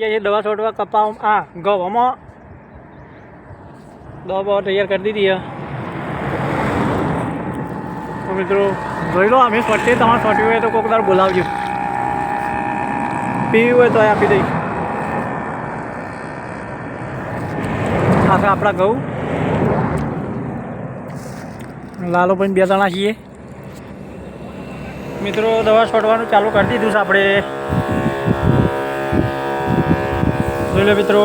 ગયા છે દવા છોડવા કપા આ ઘઉંમાં દવા બવા તૈયાર કરી દીધી તો મિત્રો, જોઈ લો, અમે સ્વચ્છે તમારે સ્વચ્છ હોય તો કોઈક દર બોલાવજો. પીવું હોય તો આપી દઈશ. આખા આપણા ઘઉં. લાલો પણ બે જણા છીએ. મિત્રો, દવા છોડવાનું ચાલુ કરી દીધું છે આપણે. જોઈ મિત્રો.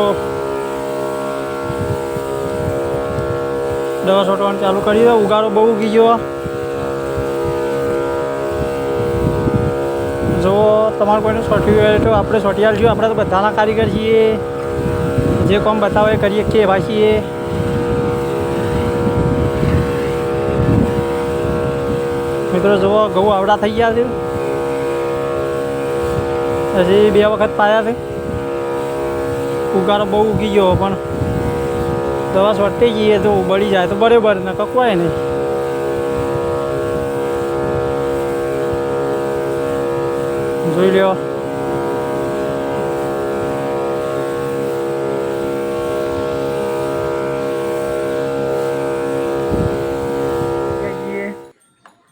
દવા છોટવાનું ચાલુ કરી દો ઉગાડો બહુ ઉગી ગયો. જો તમારે કોઈને સોટ્યું હોય તો આપણે સોટી આલશું આપણે તો બધાના કારીગર છીએ. જે કોમ બતાવે એ કરીએ કે એવા છીએ. મિત્રો, જુઓ, ઘઉં આવડા થઈ ગયા છે. હજી બે વખત પાયા છે. ઉગાડો બહુ ઉગી ગયો પણ દવા સોટી જઈએ તો બળી જાય તો બરાબર, ને કકવાય નહીં. જોઈ લ્યો.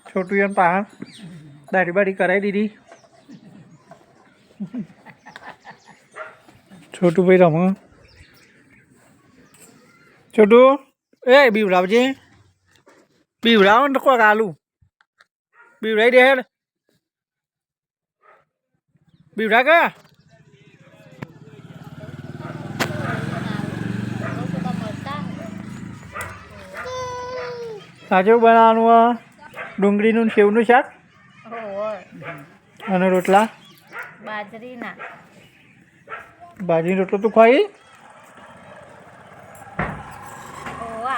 છોટું એમ પહાણ દાઢી બાઢી કરાવી દીધી. છોટું ભાઈ રમ છોટું એ બીવડાવજે. બીવડાવો ને તો કોઈક આલુ. બીવડાવી દે હેડ. બીવડા કે? સાચું બનાવવાનું આ ડુંગળીનું સેવનું શાક અને રોટલા. બાજરીના. બાજરી રોટલો તો ખાઈ?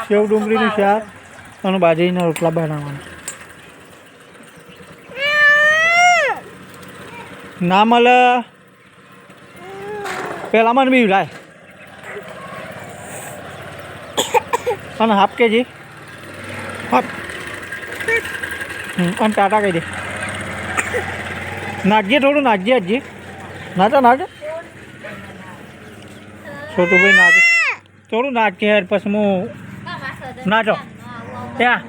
સેવ ડુંગળીનું શાક અને બાજરીના રોટલા બનાવવાના. ના મળે. પેલા મને બી લાય. અને હાફ કેજી હાફ. અને ટાટા કહી દે. નાખજે થોડું, નાખજે હજી. નાચો નાચો છોટું ભાઈ નાચે. થોડું નાચે યાર, પછી હું નાચો. ત્યાં.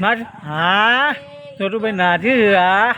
નાચ. હા છોટું ભાઈ નાચી હા.